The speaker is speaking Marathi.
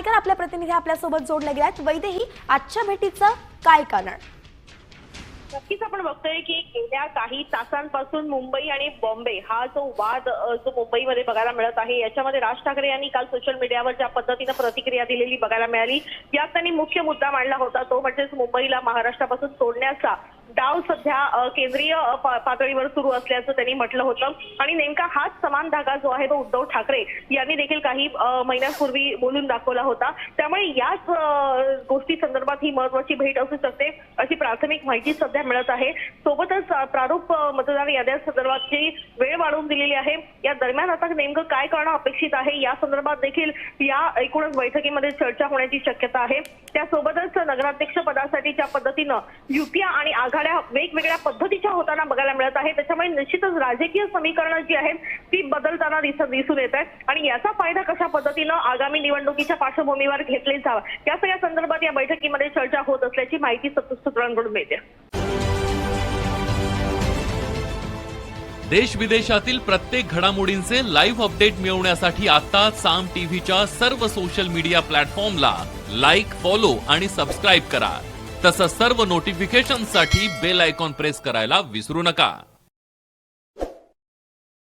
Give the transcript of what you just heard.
नाणेकर आपल्या प्रतिनिधी आपल्यासोबत जोडल्या गेल्यात वैदेही आजच्या भेटीचं काय कारण? नक्कीच आपण बघतोय की गेल्या काही तासांपासून मुंबई आणि बॉम्बे हा जो वाद जो मुंबईमध्ये बघायला मिळत आहे याच्यामध्ये राज ठाकरे यांनी काल सोशल मीडियावर ज्या पद्धतीनं प्रतिक्रिया दिलेली बघायला मिळाली यात त्यांनी मुख्य मुद्दा मांडला होता तो म्हणजेच मुंबईला महाराष्ट्रापासून तोडण्याचा डाव सध्या केंद्रीय पातळीवर सुरू असल्याचं त्यांनी म्हटलं होतं. आणि नेमका हाच समान धागा जो आहे तो उद्धव ठाकरे यांनी देखील काही महिन्यांपूर्वी बोलून दाखवला होता. त्यामुळे याच संदर्भात ही महत्वाची भेट असू शकते अशी प्राथमिक माहिती सध्या मिळत आहे. सोबतच प्रारूप मतदार याद्या संदर्भातची वेळ वाढवून दिलेली आहे. या दरम्यान आता नेमकं काय करणं अपेक्षित आहे या संदर्भात देखील या एकूणच बैठकीमध्ये चर्चा होण्याची शक्यता आहे. त्यासोबतच नगराध्यक्ष पदासाठी ज्या पद्धतीनं युत्या आणि आघाड्या वेगवेगळ्या पद्धतीच्या होताना बघायला मिळत आहे त्याच्यामुळे निश्चितच राजकीय समीकरणं जी आहेत ती बदलताना दिसत दिसून येत आहे. आणि याचा फायदा कशा पद्धतीनं आगामी निवडणुकीच्या पार्श्वभूमीवर घेतले जावा? या सगळ्या संदर्भात या बैठकीमध्ये चर्चा होत असल्याची माहिती सूत्रांकडून मिळते. देश विदेशातील प्रत्येक घडामोडींचे लाईव्ह अपडेट मिळवण्यासाठी आता साम टीव्हीच्या सर्व सोशल मीडिया प्लॅटफॉर्मला लाईक फॉलो आणि सबस्क्राईब करा. तसंच सर्व नोटिफिकेशनसाठी बेल आयकॉन प्रेस करायला विसरू नका.